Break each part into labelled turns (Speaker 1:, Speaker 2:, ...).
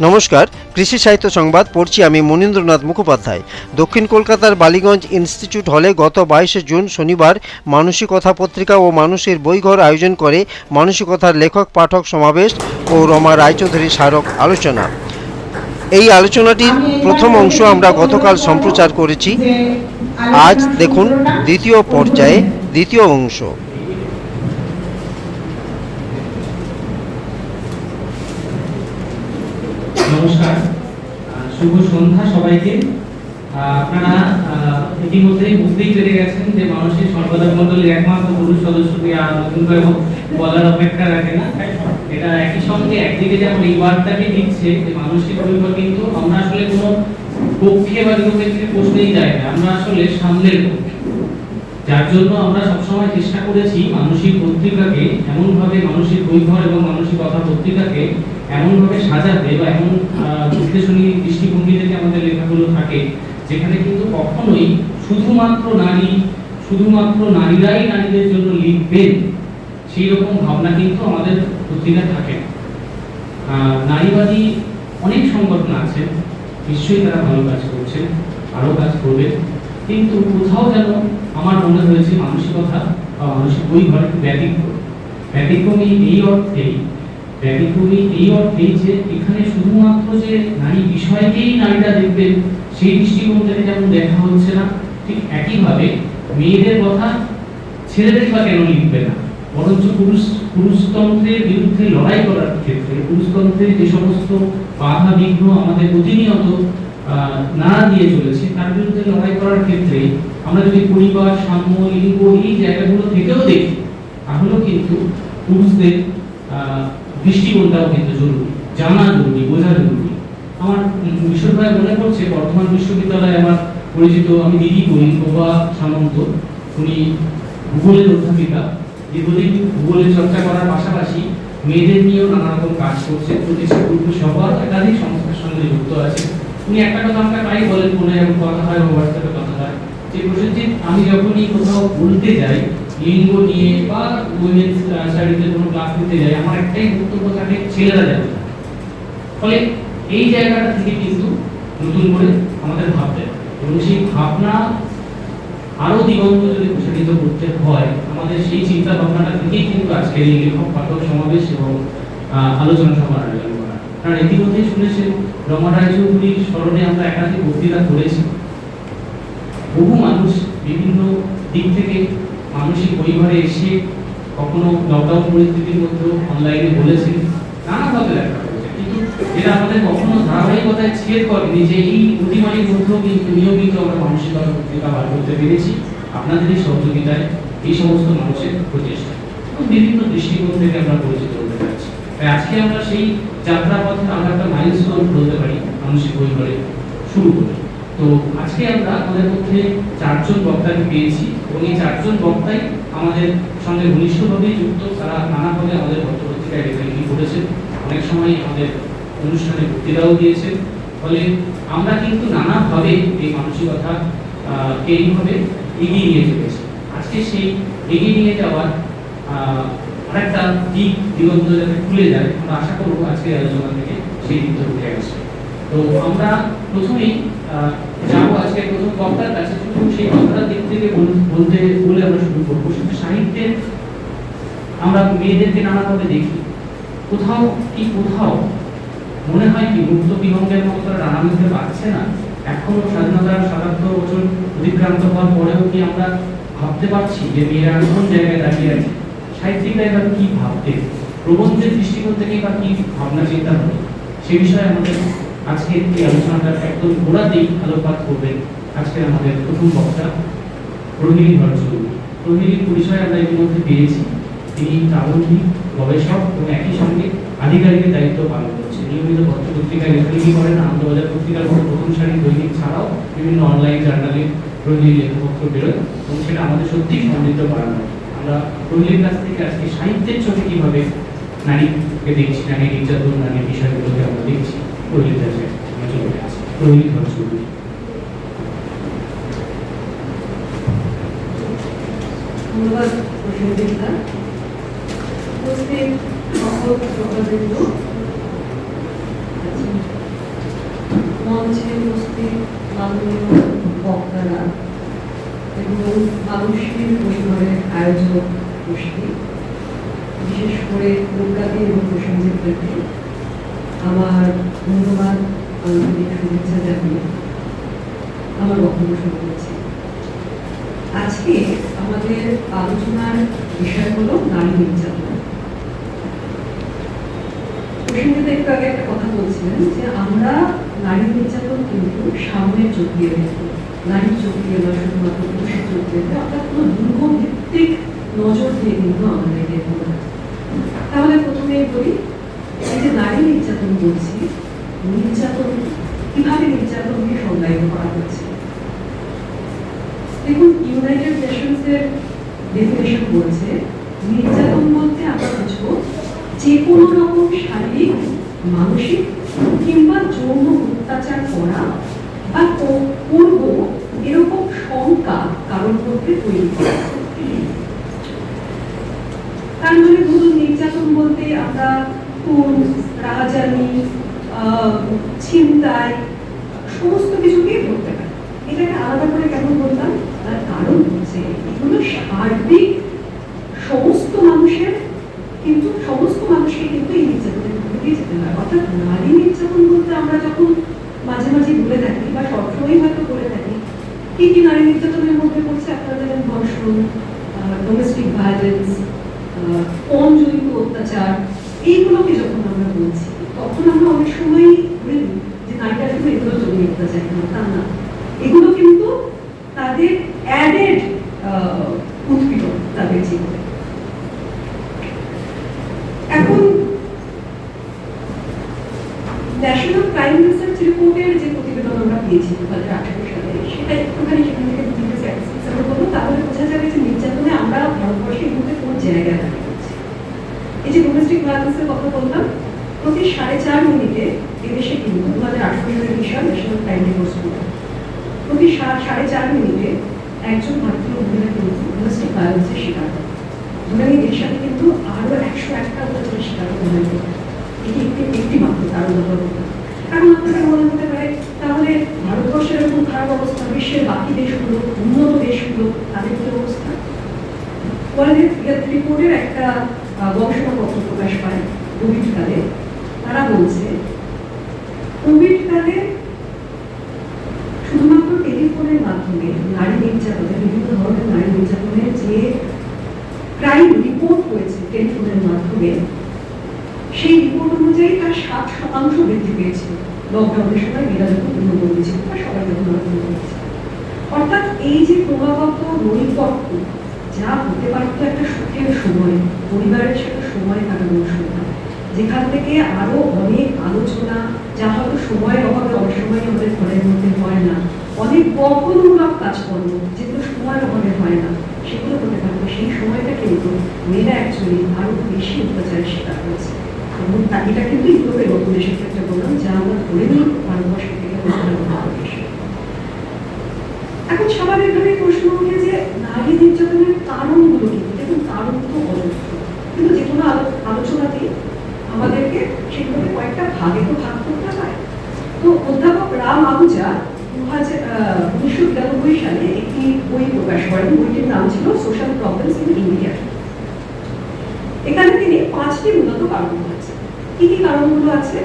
Speaker 1: নমস্কার, কৃষি সাহিত্য সংবাদ পড়ছি আমি মনীন্দ্রনাথ মুখোপাধ্যায়। দক্ষিণ কলকাতার বালিগঞ্জ ইনস্টিটিউট হলে গত বাইশে জুন শনিবার মানসিকতা পত্রিকা ও মানুষের বইঘর আয়োজন করে মানসিকতার লেখক, পাঠক, সমাবেশ ও রমা রায়চৌধুরী স্মারক আলোচনা। এই আলোচনাটির প্রথম অংশ আমরা গতকাল সম্প্রচার করেছি। আজ দেখুন দ্বিতীয় পর্যায়ে দ্বিতীয় অংশ।
Speaker 2: নমস্কার। শুভ সন্ধ্যা সবাইকে। আপনারা ইতিমধ্যেই বুঝতেই পেরে গেছেন যে মানসিক সম্পাদক মন্ডলীর একমাত্র পুরুষ সদস্যকে আর নতুন করে বলার অপেক্ষা রাখে না? এটা একই সঙ্গে একদিকে যেমন এই বার্তাটি দিচ্ছে যে মানসিক পরিবার কিন্তু আমরা আসলে কোনো পক্ষে বা বিপক্ষে প্রশ্নেই যায় না। আমরা আসলে সামনের পক্ষে। যার জন্য আমরা সবসময় চেষ্টা করেছি মানসিক পত্রিকাকে এমনভাবে মানসিক বৈভব এবং মানসিক কথা পত্রিকাকে এমনভাবে সাজাতে বা এমন বিশ্লেষণী দৃষ্টিভঙ্গি থেকে আমাদের লেখাগুলো থাকে, যেখানে কিন্তু কখনোই শুধুমাত্র নারী, শুধুমাত্র নারীরাই নারীদের জন্য লিখবেন সেই রকম ভাবনা কিন্তু আমাদের পত্রিকা থাকে নারীবাদী অনেক সংগঠন আছে, নিশ্চয়ই তারা ভালো কাজ করছে আরও কাজ করবে। কিন্তু কোথাও যেন আমার মনে হয়েছে মানসিকতা বা মানসিক বই ঘর ব্যতিক্রম। ব্যতিক্রমী এই অর্থেই, ব্যতিক্রমী এই অর্থেই যে এখানে শুধুমাত্র যে নারী বিষয়কেই নারীরা দেখবেন, সেই দৃষ্টিকোণ থেকে যেমন দেখা হচ্ছে না, ঠিক একইভাবে মেয়েদের কথা ছেলেদের বা কেন লিখবে না? বরঞ্চ পুরুষ, পুরুষতন্ত্রের বিরুদ্ধে লড়াই করার ক্ষেত্রে পুরুষতন্ত্রের যে সমস্ত বাধা বিঘ্ন আমাদের প্রতিনিয়ত নাড়া দিয়ে চলেছে তার বিরুদ্ধে লড়াই করার ক্ষেত্রে আমরা যদি পরিবার সাম্য লিঙ্গ এই জায়গাগুলো থেকেও দেখি তাহলেও কিন্তু পুরুষদের দৃষ্টিকোণটাও কিন্তু জরুরি জানা জরুরি বোঝা জরুরি। আমার উম, বিশ্ববিদ্যালয়ে মনে পড়ছে বর্ধমান বিশ্ববিদ্যালয়ে আমার পরিচিত আমি দিদি বলি প্রভা সামন্ত। উনি ভূগোলের অধ্যাপিকা। দীর্ঘদিন ভূগোলের চর্চা করার পাশাপাশি মেয়েদের নিয়েও নানা রকম কাজ করছে প্রতিষ্ঠা সবার একাধিক সংস্থার সঙ্গে যুক্ত আছে উনি একটা কথা আমাকে প্রায় বলেন ফোনে যখন কথা হয় বা হোয়াটসঅ্যাপে কথা হয়। যে প্রসেনজিৎ, আমি যখনই কোথাও বলতে যাই লিঙ্গ নিয়ে বা উইমেন্স স্টাডিজের কোনো ক্লাস নিতে যাই, আমার একটাই বক্তব্য থাকে, ছেলেরা যাবে ফলে এই জায়গাটা থেকে কিন্তু নতুন করে আমাদের ভাবতে হবে। এবং সেই ভাবনা আরও দিগন্ত যদি প্রসারিত করতে হয়, আমাদের সেই চিন্তা ভাবনাটা থেকেই কিন্তু আজকের এই লেখক, পাঠক, সমাবেশ এবং আলোচনা সভার আয়োজন করা। কারণ ইতিমধ্যেই শুনেছেন রমা স্মরণে আমরা একাধিক বক্তৃতা করেছি। বহু মানুষ বিভিন্ন দিক থেকে মানসিক পরিবারে এসে কখনো লকডাউন পরিস্থিতির মধ্যে অনলাইনে বলেছেন নানাভাবে লেখা হয়েছে কিন্তু এটা আমাদের কখনো ধারাবাহিকতায় ছেদ করেনি যে এই অতিমারির মধ্যেও কিন্তু নিয়মিত আমরা মানসিকতা পত্রিকা বার করতে পেরেছি। আপনাদেরই সহযোগিতায় এই সমস্ত মানুষের প্রচেষ্টা বিভিন্ন দৃষ্টিকোণ থেকে আমরা পরিচিত হতে পারছি। তাই আজকে আমরা সেই যাত্রা পথে আমরা একটা মাইলস্টোন বলতে পারি মানসিক পরিবারে শুরু করি। তো আজকে আমরা আমাদের মধ্যে চারজন বক্তাকে পেয়েছি এবং এই চারজন বক্তাই আমাদের সঙ্গে ঘনিষ্ঠভাবেই যুক্ত। তারা নানাভাবে আমাদের পত্রপত্রিকায় লেখালেখি করেছেন অনেক সময় আমাদের অনুষ্ঠানে বক্তৃতাও দিয়েছেন। ফলে আমরা কিন্তু নানাভাবে এই মানসিকতা এইভাবে এগিয়ে নিয়ে চলেছি। আজকে সেই এগিয়ে নিয়ে যাওয়ার আরেকটা দিক দিগন্ত যাতে খুলে যায়। আমরা আশা করব আজকের আলোচনা থেকে সেই দিকটা উঠে আসবে তো আমরা প্রথমেই যাব আজকে প্রথম বক্তার কাছে। শুধু সেই বক্তার দিক থেকে বলতে, বলে আমরা শুরু করব। শুধু সাহিত্যের আমরা মেয়েদেরকে নানাভাবে দেখি। কোথাও কি কোথাও মনে হয় কি মুক্ত বিহঙ্গের মতো তারা রানা মিলতে পারছে না? এখনও স্বাধীনতার সাতাত্তর বছর অতিক্রান্ত হওয়ার পরেও কি আমরা ভাবতে পারছি যে মেয়েরা কোন জায়গায় দাঁড়িয়ে আছে? সাহিত্যিকরা এবার প্রবন্ধের দৃষ্টিকোণ থেকে বা ভাবনা চিন্তা সে বিষয়ে আমাদের আজকে এই আলোচনাটা একদম আলোকপাত করবেন আজকে আমাদের প্রথম বক্তা পরিচয় আমরা ইতিমধ্যে পেয়েছি। তিনি প্রাবন্ধিক, গবেষক এবং একই সঙ্গে আধিকারিকের দায়িত্ব পালন করছেন। নিয়মিত পত্র পত্রিকায় লেখালেখি করেন, আনন্দবাজার পত্রিকার মতো প্রথম সারির দৈনিক ছাড়াও বিভিন্ন অনলাইন জার্নালে রোহিণীর লেখাপত্র বেরোয় এবং সেটা আমাদের সত্যিই সমৃদ্ধ করানো আমরা রোহিণীর কাছ থেকে আজকে সাহিত্যের চোখে কীভাবে নারীকে দেখছি নারী নির্যাতন নারীর বিষয়গুলোকে আমরা দেখছি রোহিণীর কাছে চলে ভট্টাচার্য
Speaker 3: ধন্যবাদ মঞ্চে বক্তারা। এবং মানুষের পরিবারের আয়োজক গোষ্ঠী বিশেষ করে কলকাতা এবং প্রতি আমার ধন্যবাদ, আন্তরিক শুভেচ্ছা জানিয়ে আমার বক্তব্য শুরু করছি। আজকে আমাদের আলোচনার বিষয় হলো নারী নির্যাতন। প্রসেনজিৎ একটু আগে একটা কথা বলছিলেন যে আমরা নারী নির্যাতন কিন্তু সামনের চোখ দিয়ে নারীর চোখ দিয়ে শুধুমাত্র পুরুষের চোখ দিয়ে অর্থাৎ কোনো দুর্গ ভিত্তিক নজর দিয়ে কিন্তু আমাদের দেখব না তাহলে প্রথমেই বলি, এই যে নারী নির্যাতন বলছি, নির্যাতন কীভাবে নির্যাতনকে সংজ্ঞায়িত করা হচ্ছে? দেখুন ইউনাইটেড নেশনসের ডেফিনেশন বলছে, নির্যাতন বলতে আমরা বুঝব যে কোনো রকম শারীরিক, মানসিক কিংবা যৌন অত্যাচার করা বা করব এরকম শঙ্কা কারোর মধ্যে তৈরি করা। তার মানে ধরুন নির্যাতন বলতে আমরা খুন রাজানি আহ, ছিনতাই সমস্ত কিছুকেই ধরতে পারি। এটাকে আলাদা করে কেন বললাম? তার কারণ হচ্ছে এগুলো সার্বিক সমস্ত মানুষের কিন্তু সমস্ত মানুষকে কিন্তু এই নির্যাতনের মধ্যে দিয়ে যেতে হয় অর্থাৎ নারী নির্যাতন বলতে আমরা যখন মাঝে মাঝে বলে থাকি বা সবসময় হয়তো বলে থাকি কি কি নারী নির্যাতনের মধ্যে পড়ছে আপনারা জানেন ধর্ষণ ডোমেস্টিক ভায়োলেন্স পণজনিত অত্যাচার এইগুলোকে যখন আমরা বলছি তখন আমরা অনেক সময় বলি যে নারীরা শুধু এগুলো জমি অত্যাচার না তা না এগুলো কিন্তু তাদের অ্যাডেড উৎপীড়ন তাদের জীবনে। এখন ন্যাশনাল ক্রাইম রিসার্চ রিপোর্টের যে প্রতিবেদন আমরা পেয়েছি দু হাজার আঠারো সালে, সেটা একটুখানি সেখান থেকে তাহলে বোঝা যাবে যে নির্যাতনে আমরা ভারতবর্ষের মধ্যে কোন জায়গায় দাঁড়িয়ে আছি এই যে ডোমেস্টিক ভায়োলেন্সের কথা বললাম, প্রতি সাড়ে চার মিনিটে এদেশে কিন্তু দু হাজার আঠারো সালের বিষয় ন্যাশনাল ক্রাইম রিপোর্ট প্রতি সা- সাড়ে চার মিনিটে একজন ভারতীয় মহিলা কিন্তু ডোমেস্টিক ভায়োলেন্সের শিকার হয় এর সাথে কিন্তু আরও একশো একটা অত্যাচারের শিকার হয় এটি একটি একটি মাত্র কারণ হলো এখন আপনাদের মনে হতে পারে, তাহলে ভারতবর্ষের এরকম খারাপ অবস্থা, বিশ্বের বাকি দেশগুলো, উন্নত দেশগুলো, তাদের কি অবস্থা? ওয়ার্ল্ড রিপোর্টের একটা গবেষণাপত্র প্রকাশ পায় কোভিড কালে। তারা বলছে কোভিড কালে শুধুমাত্র টেলিফোনের মাধ্যমে নারী নির্যাতনের বিভিন্ন ধরনের নারী নির্যাতনের যে ক্রাইম রিপোর্ট হয়েছে টেলিফোনের মাধ্যমে সেই রিপোর্ট অনুযায়ী তার সাত শতাংশ বৃদ্ধি পেয়েছিল লকডাউনের সময় মেয়েরা যখন গৃহবন্দী ছিল বা সবাই যখন গৃহবন্দী ছিল অর্থাৎ এই যে ক্রমাগত নৈকট্য যা হতে পারতো একটা সুখের সময় পরিবারের সাথে সময় কাটানোর সময় যেখান থেকে আরও অনেক আলোচনা, যা হয়তো সময়ের অভাবে অনেক সময় আমাদের ঘরের মধ্যে হয় না। অনেক বহনমূলক কাজকর্ম যেগুলো সময়ের অভাবে হয় না, সেগুলো হতে পারতো সেই সময়টা কিন্তু মেয়েরা অ্যাকচুয়ালি আরও বেশি অত্যাচারের শিকার হয়েছে এবং এটা কিন্তু ইউরোপের নতুন দেশের ক্ষেত্রে বললাম, যা আমরা ধরে নিই ভারতবর্ষ থেকে বলতে দেশ এখন প্রশ্ন ওঠে যে নারী নির্যাতনের কারণগুলো কি দেখুন কারণ তো অজস্র কিন্তু যে কোনো আলো- আলোচনাতেই আমাদেরকে সেগুলোকে কয়েকটা ভাগে তো ভাগ করতে হয় তো অধ্যাপক রাম আহুজা দু হাজার উনিশশো বিরানব্বই সালে একটি বই প্রকাশ করেন বইটির নাম ছিল সোশ্যাল প্রবলেমস ইন ইন্ডিয়া এখানে তিনি পাঁচটি মূলত কারণ বলেছেন। কি কি কারণগুলো আছে?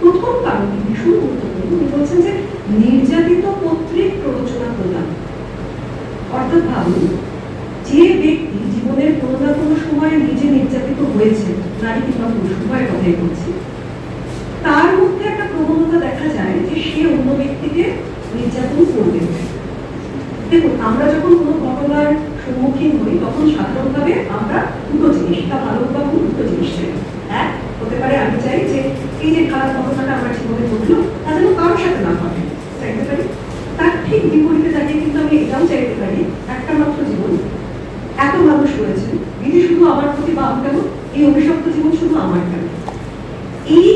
Speaker 3: প্রথম কারণটি ভীষণ গুরুত্বপূর্ণ। উনি বলছেন যে নির্যাতিত কর্তৃক প্ররোচনা প্রদান অর্থাৎ ভাবুন, যে ব্যক্তি জীবনের কোনো না কোনো সময়ে নিজে নির্যাতিত হয়েছে, নারী কিংবা পুরুষ, উভয়ের কথাই বলছি, তার মধ্যে একটা প্রবণতা দেখা যায় যে সে অন্য ব্যক্তিকে নির্যাতন করবে। দেখুন, আমরা যখন কোনো ঘটনার সম্মুখীন হই, তখন সাধারণভাবে আমরা দুটো জিনিস তা ভালো বা দুটো জিনিস চাই। এক, হতে পারে আমি চাই যে এই যে খারাপ ঘটনাটা আমার জীবনে ঘটলো, তা যেন কারোর সাথে না ঘটে। চাইতে পারি? তার ঠিক বিপরীতে দাঁড়িয়ে কিন্তু আমি এটাও চাইতে পারি, একটা মাত্র জীবন। এত মানুষ রয়েছে বিধি শুধু আমার প্রতি বাম কেন? এই অভিশপ্ত জীবন শুধু আমার কেন? এই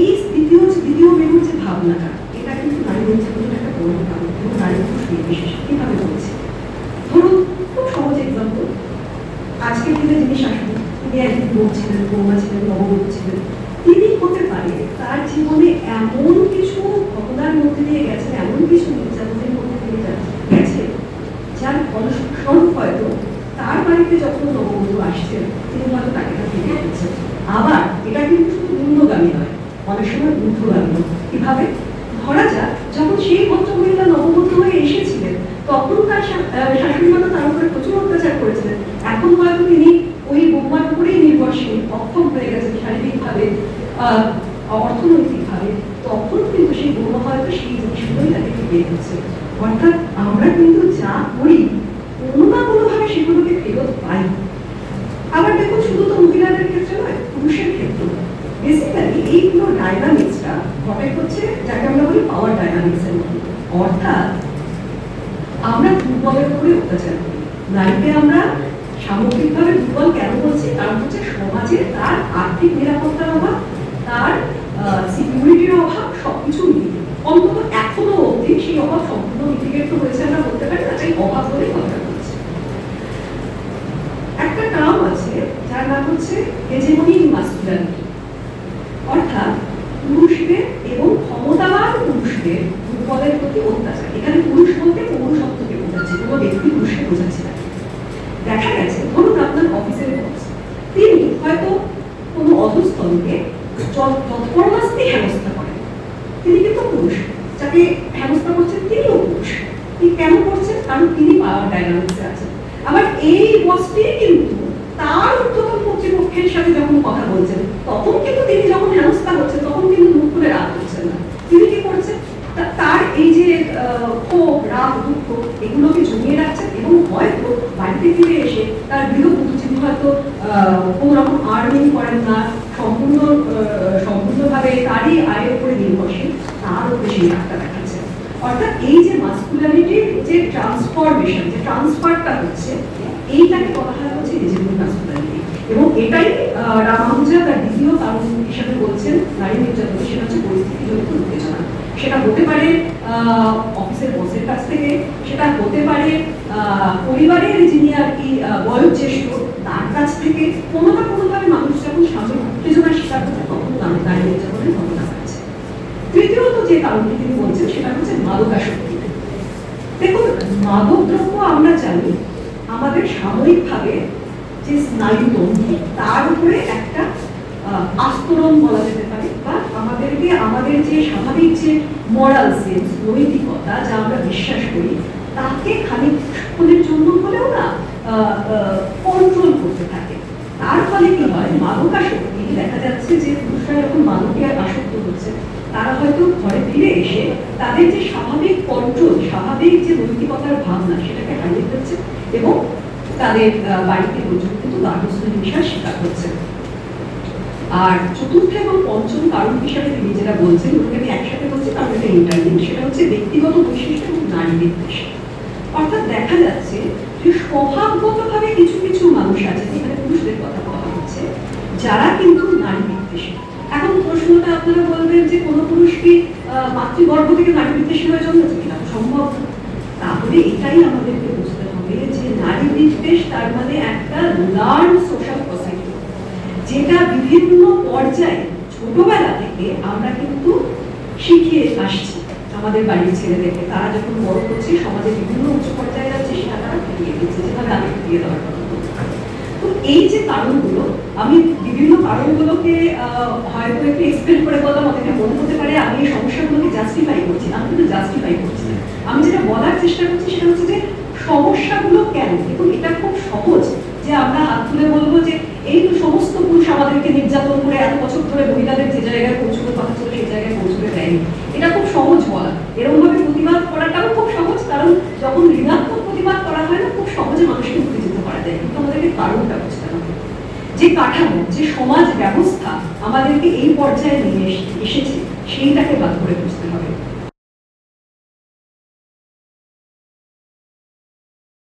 Speaker 3: এই দ্বিতীয় দ্বিতীয় মেরুর যে ভাবনাটা নির্যাতনের একটা কোনো পুরুষ নির্বিশেষ কীভাবে বলছে ধরুন খুব সহজ এক্সাম্পল আজকের দিনে যিনি শাশুড়ি তিনি একজন বউ ছিলেন বৌমা ছিলেন নববধূ ছিলেন তিনি হতে পারে তার জীবনে এমন কিছু ঘটনার মধ্যে দিয়ে গেছেন এমন কিছু নির্যাতনের মধ্যে দিয়ে যা- গেছে যার ফলস্বরূপ হয়তো তার বাড়িতে যখন নববধূ আসছেন তিনি হয়তো তাকে তা ফিরে দিচ্ছেন আবার এটা কিন্তু শুধু নিম্নগামী নয় অনেক সময় ঊর্ধ্বগামী কীভাবে ধরা যাক যখন সেই ভদ্রমহিলা নববধূ হয়ে এসেছিলেন তখন তার শা- আহ, শাশুড়ি মাতা তার উপরে প্রচুর অত্যাচার করেছিলেন এখন হয়তো তিনি ওই বৌমার উপরেই নির্ভরশীল অক্ষম হয়ে গেছেন শারীরিকভাবে আহ, অর্থনৈতিকভাবে তখন কিন্তু সেই বৌমা হয়তো সেই জিনিসগুলোই তাকে ফিরিয়ে দিচ্ছে অর্থাৎ আমরা কিন্তু যা করি কোনো না সেগুলোকে ফেরত পাই। আবার শুধু তো মহিলাদের ক্ষেত্রে নয়, পুরুষের বেসিক্যালি এইগুলো ডাইনামিক্সটা ঘটে হচ্ছে যাকে আমরা বলি পাওয়ার ডাইনামিক্সের মধ্যে অর্থাৎ আমরা দুর্বলের উপরে অত্যাচার করি। নারীকে আমরা সামগ্রিকভাবে দুর্বল কেন বলছি কারণ হচ্ছে সমাজে তার আর্থিক নিরাপত্তার অভাব তার সিকিউরিটির অভাব সবকিছু মিলিয়ে অন্তত এখনও অবধি সেই অভাব সম্পূর্ণ মিটিগেট হয়েছে আমরা বলতে পারি না তাই অভাব বলে কথা বলছি। একটা টার্ম আছে, যার নাম হচ্ছে হেজেমনি মাস্কুলারিটি অর্থাৎ পুরুষদের এবং ক্ষমতাবান পুরুষদের দুর্বলের প্রতি অত্যাচার। এখানে পুরুষ বলতে পৌরসত্বকে বোঝাচ্ছে, কোনো ব্যক্তি পুরুষকে বোঝাচ্ছে না। দেখা গেছে, ধরুন আপনার অফিসের বস তিনি হয়তো কোনো অধস্তনকে তৎপরমাস্তি হেনস্থা করেন তিনি কিন্তু পুরুষ। যাকে হেনস্থা করছেন তিনিও পুরুষ। তিনি কেন করছেন? কারণ তিনি পাওয়ার ডাইনামিক্সে আছেন। আবার এই বসটি কিন্তু তার ঊর্ধ্বতন কর্তৃপক্ষের সাথে যখন কথা বলছেন, তখন কিন্তু তিনি যখন হেনস্থা হচ্ছেন তখন কিন্তু মুখ খুলে রাগ করছেন না। তিনি কি করছেন? তার এই যে ক্ষোভ, রাগ, দুঃখ, এগুলোকে জমিয়ে রাখছেন এবং হয়তো বাড়িতে ফিরে এসে তার গৃহবধূ যিনি হয়তো কোনো রকম আর্নিং করেন না সম্পূর্ণ সম্পূর্ণভাবে তারই আয়ের উপরে নির্ভরশীল তার উপরে সেই ডাক্তার দেখাচ্ছে। অর্থাৎ এই যে মাস্কুলারিটির যে ট্রান্সফরমেশন যে ট্রান্সফারটা হচ্ছে, এইটাকে বলা হয় হচ্ছে রিজেবল মাস্কুলারিটি এবং এটাই রামানুজা তার দ্বিতীয় কারণ হিসাবে বলছেন, নারী নির্যাতন সেটা হচ্ছে পরিস্থিতিজনিত উত্তেজনা সেটা হতে পারে অফিসের বসের কাছ থেকে, সেটা হতে পারে পরিবারের যিনি আর কি বয়োজ্যেষ্ঠ, তার কাছ থেকে কোনো না কোনোভাবে মানুষ যখন সাময়িক উত্তেজনার শিকার হচ্ছে, তখন নারী নারী নির্যাতনের ঘটনা ঘটছে। তৃতীয়ত যে কারণটি তিনি বলছেন, সেটা হচ্ছে মাদকাসক্তি। দেখুন মাদক দ্রব্য আমরা জানি, আমাদের সাময়িকভাবে যে স্নায়ুতন্ত্র, তার উপরে একটা আস্তরণ বলা যেতে আমাদেরকে, আমাদের যে স্বাভাবিক যে মরাল সেন্স নৈতিকতা, যা আমরা বিশ্বাস করি, তাকে খালি খানিকক্ষণের জন্য হলেও না কন্ট্রোল করতে থাকে। তার ফলে কি হয়? মাদকাসক্তি দেখা যাচ্ছে যে পুরুষরা যখন মাদকে আসক্ত হচ্ছে, তারা হয়তো ঘরে ফিরে এসে তাদের যে স্বাভাবিক কন্ট্রোল স্বাভাবিক যে নৈতিকতার ভাবনা, সেটাকে হারিয়ে ফেলছে এবং তাদের বাড়িতে লোকজন কিন্তু গার্হস্থ হিংসার শিকার হচ্ছে। আর চতুর্থ এবং পঞ্চম কারণ হিসাবে তিনি যেটা বলছেন ওটাকে আমি একসাথে বলছি কারণ এটা ইন্টারনেট সেটা হচ্ছে ব্যক্তিগত বৈশিষ্ট্য এবং নারী বিদ্বেষ অর্থাৎ দেখা যাচ্ছে যে স্বভাবগতভাবে কিছু কিছু মানুষ আছে এখানে পুরুষদের কথা বলা হচ্ছে, যারা কিন্তু নারী বিদ্বেষী এখন প্রশ্নটা আপনারা বলবেন যে কোনো পুরুষ কি মাতৃগর্ভ থেকে নারী বিদ্বেষী হয়ে জন্মেছে কিনা? সম্ভব তাহলে এটাই আমাদেরকে বুঝতে হবে যে নারী বিদ্বেষ তার মানে একটা লার্ন সোশ্যাল যেটা বিভিন্ন পর্যায়ে ছোটবেলা থেকে আমরা কিন্তু শিখিয়ে আসছি আমাদের বাড়ির ছেলেদেরকে। তারা যখন বড় হচ্ছে, সমাজের বিভিন্ন উচ্চ পর্যায়ে যাচ্ছে, সেটা তারা ফিরিয়ে দিচ্ছে যেভাবে আগে ফিরিয়ে দেওয়ার তো এই যে কারণগুলো, আমি বিভিন্ন কারণগুলোকে হয়তো একটু এক্সপ্লেন করে বললাম অনেকে মনে হতে পারে, আমি এই সমস্যাগুলোকে জাস্টিফাই করছি আমি কিন্তু জাস্টিফাই করছি আমি যেটা বলার চেষ্টা করছি সেটা হচ্ছে যে, সমস্যাগুলো কেন? এবং এটা খুব সহজ যে আমরা হাত তুলে বলব যে, এই তো সমস্ত আমাদেরকে নির্যাতন করে এত বছর ধরে মহিলাদের যে জায়গায় পৌঁছবে কথা ছিল সেই জায়গায় পৌঁছতে দেয়নি। এটা খুব সহজ বলা। এরকম ভাবে প্রতিবাদ করাটাও খুব সহজ, কারণ যখন ঋণাত্মক প্রতিবাদ করা হয় না, খুব সহজে মানুষকে উত্তেজিত করা যায়। কিন্তু আমাদেরকে কারণটা বুঝতে হবে যে কাঠামো, যে সমাজ ব্যবস্থা আমাদেরকে এই পর্যায়ে নিয়ে এসে- এসেছে, সেইটাকে বাদ করে বুঝতে